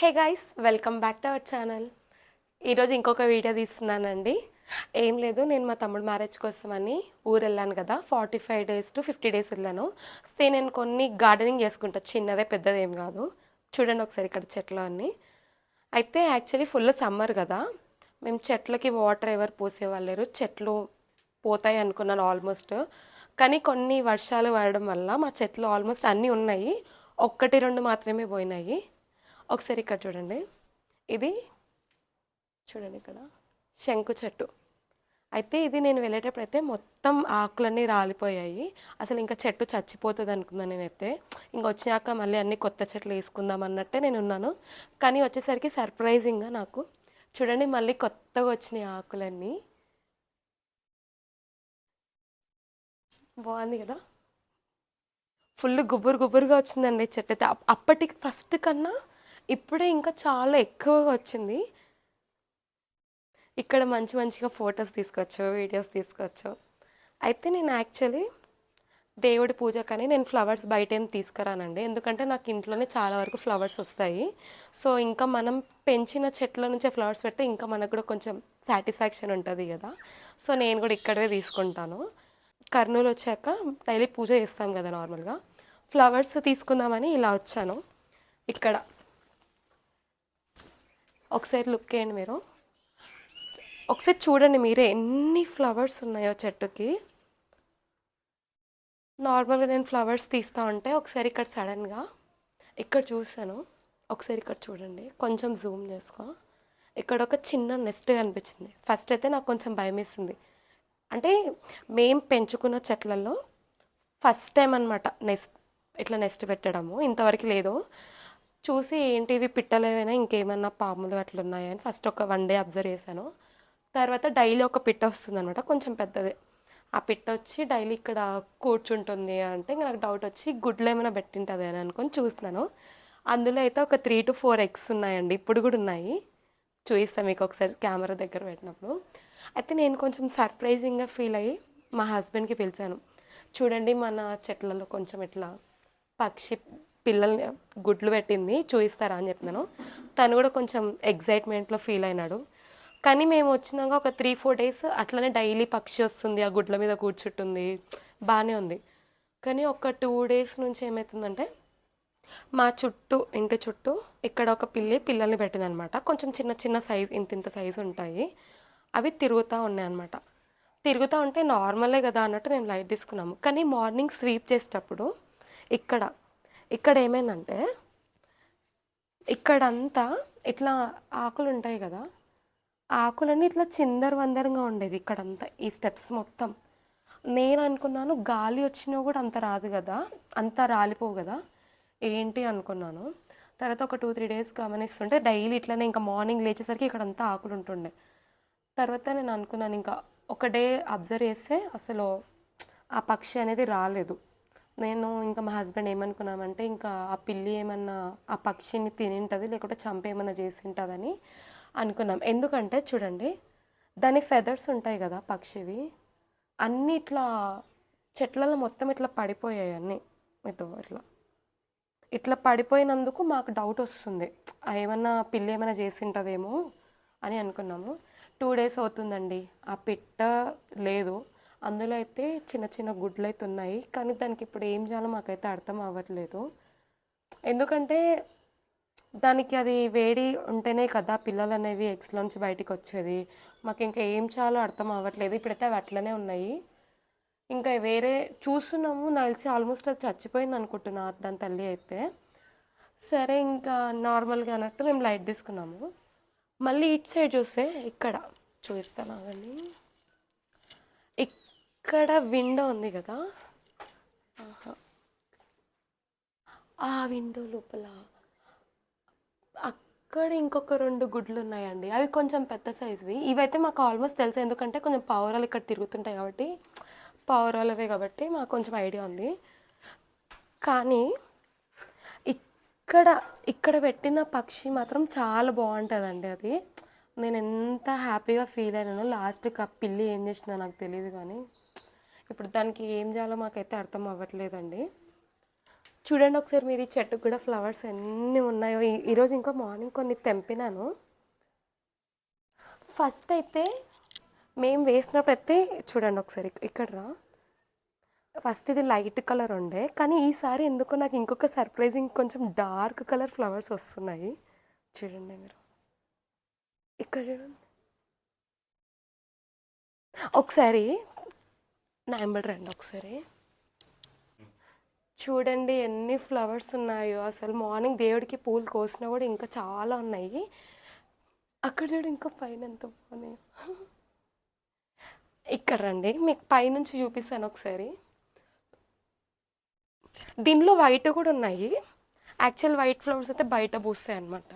Hey guys welcome back to our channel ఈరోజు ఇంకొక video తీస్తున్నానండి. ఏం లేదు నేను మా తమ్ముడు మ్యారేజ్ కోసం అని ఊరు వెళ్ళాను కదా. Forty five days to fifty days వెళ్ళాను. సో నేను కొన్ని గార్డెనింగ్ చేసుకుంటా. చిన్నదే పెద్దది ఏం కాదు. చూడండి ఒకసారి ఇక్కడ చెట్లు అన్నీ. అయితే యాక్చువల్లీ ఫుల్ సమ్మర్ కదా. మేము చెట్లకి వాటర్ ఎవరు పోసేవాళ్ళు లేరు చెట్లు పోతాయి అనుకున్నాను ఆల్మోస్ట్ కానీ కొన్ని వర్షాలు పడడం వల్ల మా చెట్లు ఆల్మోస్ట్ అన్నీ ఉన్నాయి. ఒక్కటి రెండు మాత్రమే పోయినాయి. ఒకసారి ఇక్కడ చూడండి. ఇది చూడండి ఇక్కడ. శంకు చెట్టు. అయితే ఇది నేను వెళ్ళేటప్పుడు అయితే మొత్తం ఆకులన్నీ రాలిపోయాయి. అసలు ఇంకా చెట్టు చచ్చిపోతుంది అనుకున్నాను నేనైతే. ఇంకా వచ్చాక మళ్ళీ అన్ని కొత్త చెట్లు వేసుకుందాం అన్నట్టే నేను ఉన్నాను. కానీ వచ్చేసరికి సర్ప్రైజింగ్గా నాకు. చూడండి మళ్ళీ కొత్తగా వచ్చినాయి ఆకులన్నీ. బాగుంది కదా? ఫుల్ గుబురు గుబురుగా వచ్చిందండి చెట్టు అయితే. అప్పటికి ఫస్ట్ కన్నా ఇప్పుడే ఇంకా చాలా ఎక్కువగా వచ్చింది. ఇక్కడ మంచి మంచిగా ఫొటోస్ తీసుకోవచ్చు వీడియోస్ తీసుకోవచ్చు అయితే నేను యాక్చువల్లీ దేవుడి పూజకని నేను ఫ్లవర్స్ బయట ఏం తీసుకురానండి. ఎందుకంటే నాకు ఇంట్లోనే చాలా వరకు ఫ్లవర్స్ వస్తాయి. సో ఇంకా మనం పెంచిన చెట్ల నుంచే ఫ్లవర్స్ పెడితే ఇంకా మనకు కూడా కొంచెం సాటిస్ఫాక్షన్ ఉంటుంది కదా. సో నేను కూడా ఇక్కడే తీసుకుంటాను. కర్నూలు వచ్చాక డైలీ పూజ చేస్తాం కదా నార్మల్గా. ఫ్లవర్స్ తీసుకుందామని ఇలా వచ్చాను. ఇక్కడ ఒకసారి లుక్ చేయండి మీరు. ఒకసారి చూడండి మీరే ఎన్ని ఫ్లవర్స్ ఉన్నాయో చెట్టుకి. నార్మల్గా నేను ఫ్లవర్స్ తీస్తా ఉంటే ఒకసారి ఇక్కడ సడన్గా ఇక్కడ చూసాను ఒకసారి ఇక్కడ చూడండి కొంచెం జూమ్ చేసుకో. ఇక్కడ ఒక చిన్న నెస్ట్ కనిపించింది. ఫస్ట్ అయితే నాకు కొంచెం భయం వేసింది. అంటే మేం పెంచుకున్న చెట్లలో ఫస్ట్ టైం అనమాట నెస్ట్ ఇట్లా నెస్ట్ పెట్టడము. ఇంతవరకు లేదు. చూసి ఏంటి ఇవి పిట్టలేవైనా? ఇంకేమన్నా పాములు అట్లా ఉన్నాయా అని ఫస్ట్ ఒక వన్ డే అబ్జర్వ్ చేశాను. తర్వాత డైలీ ఒక పిట్ట వస్తుంది అనమాట కొంచెం పెద్దది. ఆ పిట్ట వచ్చి డైలీ ఇక్కడ కూర్చుంటుంది అంటే ఇంకా నాకు డౌట్ వచ్చి గుడ్లు ఏమైనా పెట్టింటుంది అని అనుకొని చూస్తున్నాను. అందులో అయితే ఒక త్రీ టు ఫోర్ ఎగ్స్ ఉన్నాయండి ఇప్పుడు కూడా ఉన్నాయి. చూపిస్తాను మీకు ఒకసారి కెమెరా దగ్గర పెట్టినప్పుడు. అయితే నేను కొంచెం సర్ప్రైజింగ్గా ఫీల్ అయ్యి మా హస్బెండ్కి పిలిచాను. చూడండి మన చెట్లలో కొంచెం ఇట్లా పక్షి పిల్లల్ని గుడ్లు పెట్టింది చూపిస్తారా అని చెప్తున్నాను తను కూడా కొంచెం ఎగ్జైట్మెంట్లో ఫీల్ అయినాడు. కానీ మేము వచ్చినాక ఒక త్రీ ఫోర్ డేస్ అట్లనే డైలీ పక్షి వస్తుంది ఆ గుడ్ల మీద కూర్చుంటుంది బాగానే ఉంది. కానీ ఒక టూ డేస్ నుంచి ఏమవుతుందంటే మా చుట్టూ ఇంటి చుట్టూ ఇక్కడ ఒక పిల్లి పిల్లల్ని పెట్టిందనమాట. కొంచెం చిన్న చిన్న సైజ్ ఇంత ఇంత సైజు ఉంటాయి. అవి తిరుగుతూ ఉన్నాయన్నమాట. తిరుగుతూ ఉంటే నార్మలే కదా అన్నట్టు మేము లైట్ తీసుకున్నాము. కానీ మార్నింగ్ స్వీప్ చేసేటప్పుడు ఇక్కడ ఇక్కడ ఏమైందంటే ఇక్కడంతా ఇట్లా ఆకులు ఉంటాయి కదా ఆకులన్నీ ఇట్లా చిందర వందరంగా ఉండేది ఇక్కడంతా ఈ స్టెప్స్ మొత్తం. నేను అనుకున్నాను గాలి వచ్చినా కూడా అంత రాదు కదా అంత రాలిపోవు కదా ఏంటి అనుకున్నాను. తర్వాత ఒక టూ త్రీ డేస్ గమనిస్తుంటే డైలీ ఇట్లనే ఇంకా మార్నింగ్ లేచేసరికి ఇక్కడ అంతా ఆకులు ఉంటుండే. తర్వాత నేను అనుకున్నాను ఇంకా ఒక డే అబ్జర్వ్ చేస్తే అసలు ఆ పక్షి అనేది రాలేదు. నేను ఇంకా మా హస్బెండ్ ఏమనుకున్నామంటే ఇంకా ఆ పిల్లి ఏమన్నా ఆ పక్షిని తినింటుంది లేకుంటే చంపేమన్నా చేసి ఉంటుందని అనుకున్నాం. ఎందుకంటే చూడండి దాని ఫెదర్స్ ఉంటాయి కదా పక్షివి అన్నీ ఇట్లా చెట్లలో మొత్తం ఇట్లా పడిపోయాయి అన్నీ. ఇదో ఇట్లా. ఇట్లా పడిపోయినందుకు మాకు డౌట్ వస్తుంది. ఆ ఏమన్నా పిల్లి ఏమైనా చేసి ఉంటుందేమో అని అనుకున్నాము. టూ డేస్ అవుతుందండి. ఆ పిట్ట లేదు. అందులో అయితే చిన్న చిన్న గుడ్లు అయితే ఉన్నాయి కానీ దానికి ఇప్పుడు ఏం చేయాలో మాకైతే అర్థం అవ్వట్లేదు. ఎందుకంటే దానికి అది వేడి ఉంటేనే కదా పిల్లలు అనేవి ఎగ్స్లోంచి బయటికి వచ్చేది. మాకు ఇంకా ఏం చేయాలో అర్థం అవ్వట్లేదు. ఇప్పుడైతే అవి అట్లనే ఉన్నాయి. ఇంకా వేరే చూస్తున్నాము. నలిసి ఆల్మోస్ట్ అది చచ్చిపోయింది అనుకుంటున్నా దాని తల్లి అయితే. సరే ఇంకా నార్మల్గా అన్నట్టు మేము లైట్ తీసుకున్నాము. మళ్ళీ ఇటు సైడ్ చూస్తే ఇక్కడ చూపిస్తాను అవన్నీ ఇక్కడ విండో ఉంది కదా. ఆహా. ఆ విండో లోపల అక్కడ ఇంకొక రెండు గుడ్లు ఉన్నాయండి. అవి కొంచెం పెద్ద సైజువి. ఇవైతే మాకు ఆల్మోస్ట్ తెలుసు. ఎందుకంటే కొంచెం పావురాలు ఇక్కడ తిరుగుతుంటాయి కాబట్టి పావురాలవే కాబట్టి మాకు కొంచెం ఐడియా ఉంది. కానీ ఇక్కడ ఇక్కడ పెట్టిన పక్షి మాత్రం చాలా బాగుంటుందండి అది. నేను ఎంత హ్యాపీగా ఫీల్ అయినానో లాస్ట్కి ఆ పిల్లి ఏం చేసిందో నాకు తెలియదు కానీ. ఇప్పుడు దానికి ఏం చేయాలో మాకైతే అర్థం అవ్వట్లేదండి. చూడండి ఒకసారి మీరు ఈ చెట్టుకు కూడా ఫ్లవర్స్ ఎన్ని ఉన్నాయో. ఈ- ఈరోజు ఇంకా మార్నింగ్ కొన్ని తెంపినాను. ఫస్ట్ అయితే మేము వేసినప్పుడు అయితే చూడండి ఒకసారి ఇక్కడ రా. ఫస్ట్ ఇది లైట్ కలర్ ఉండే. కానీ ఈసారి ఎందుకో నాకు ఇంకొక సర్ప్రైజింగ్ కొంచెం డార్క్ కలర్ ఫ్లవర్స్ వస్తున్నాయి. చూడండి మీరు. ఇక్కడ చూడండి. ఒకసారి నా ఎంబడి రండి ఒకసారి. చూడండి ఎన్ని ఫ్లవర్స్ ఉన్నాయో. అసలు మార్నింగ్ దేవుడికి పూలు కోసినా కూడా ఇంకా చాలా ఉన్నాయి. అక్కడ చూడు ఇంకా పైన ఎంత బాగున్నాయో. ఇక్కడ రండి. మీకు పైనుంచి చూపిస్తాను ఒకసారి. దీనిలో వైట్ కూడా ఉన్నాయి. యాక్చువల్ వైట్ ఫ్లవర్స్ అయితే బయట పూస్తాయి అనమాట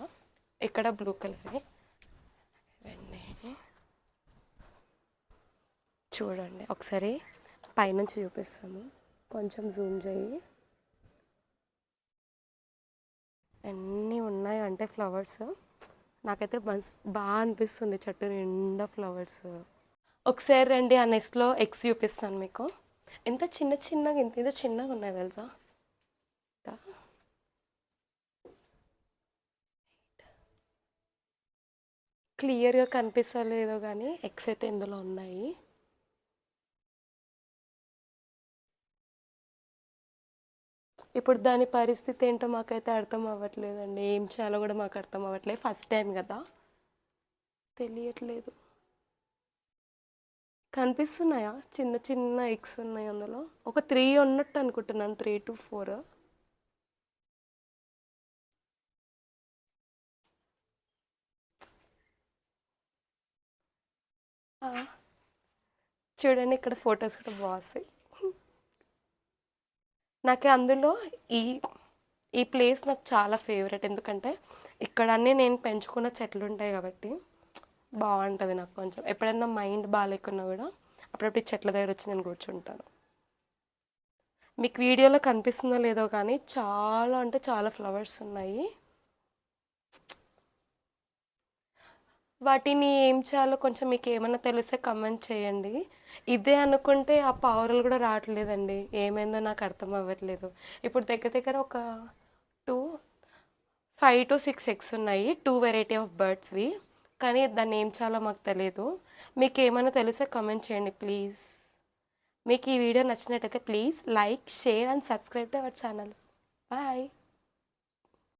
ఇక్కడ బ్లూ కలర్ రండి చూడండి ఒకసారి. పైనుంచి చూపిస్తాము కొంచెం జూమ్ చేయి. ఎన్ని ఉన్నాయి అంటే ఫ్లవర్స్ నాకైతే బస్ బాగా అనిపిస్తుంది చెట్టు నిండా ఫ్లవర్స్ ఒకసారి రండి ఆ నెక్స్ట్లో ఎగ్స్ చూపిస్తాను మీకు. ఎంత చిన్న చిన్నగా ఇంత ఇంత చిన్నగా ఉన్నాయి తెలుసా? క్లియర్గా కనిపిస్తలేదో కానీ ఎగ్స్ అయితే ఇందులో ఉన్నాయి. ఇప్పుడు దాని పరిస్థితి ఏంటో మాకైతే అర్థం అవ్వట్లేదండి. ఏం చేయాలో కూడా మాకు అర్థం అవ్వట్లేదు. ఫస్ట్ టైం కదా? తెలియట్లేదు. కనిపిస్తున్నాయా? చిన్న చిన్న ఎగ్స్ ఉన్నాయి అందులో. ఒక త్రీ ఉన్నట్టు అనుకుంటున్నాను. త్రీ టు ఫోర్ చూడండి ఇక్కడ ఫొటోస్ కూడా బాగుస్తాయి నాకు అందులో ఈ ఈ ప్లేస్ నాకు చాలా ఫేవరెట్ ఎందుకంటే ఇక్కడ అన్నీ నేను పెంచుకున్న చెట్లు ఉంటాయి కాబట్టి బాగుంటుంది నాకు కొంచెం. ఎప్పుడైనా మైండ్ బాగాలేకున్నా కూడా అప్పుడప్పుడు ఈ చెట్ల దగ్గర వచ్చి నేను కూర్చుంటాను. మీకు వీడియోలో కనిపిస్తుందో లేదో కానీ చాలా అంటే చాలా ఫ్లవర్స్ ఉన్నాయి. వాటిని ఏం చేయాలో కొంచెం మీకు ఏమైనా తెలిస్తే కమెంట్ చేయండి. ఇదే అనుకుంటే ఆ పావురాలు కూడా రావట్లేదండి. ఏమైందో నాకు అర్థం అవ్వట్లేదు. ఇప్పుడు దగ్గర దగ్గర ఒక two five to six eggs ఉన్నాయి. టూ వెరైటీ ఆఫ్ బర్డ్స్వి కానీ దాన్ని ఏం చేయాలో మాకు తెలియదు. మీకు ఏమైనా తెలిస్తే కమెంట్ చేయండి ప్లీజ్ మీకు ఈ వీడియో నచ్చినట్టయితే please like share and subscribe to our channel bye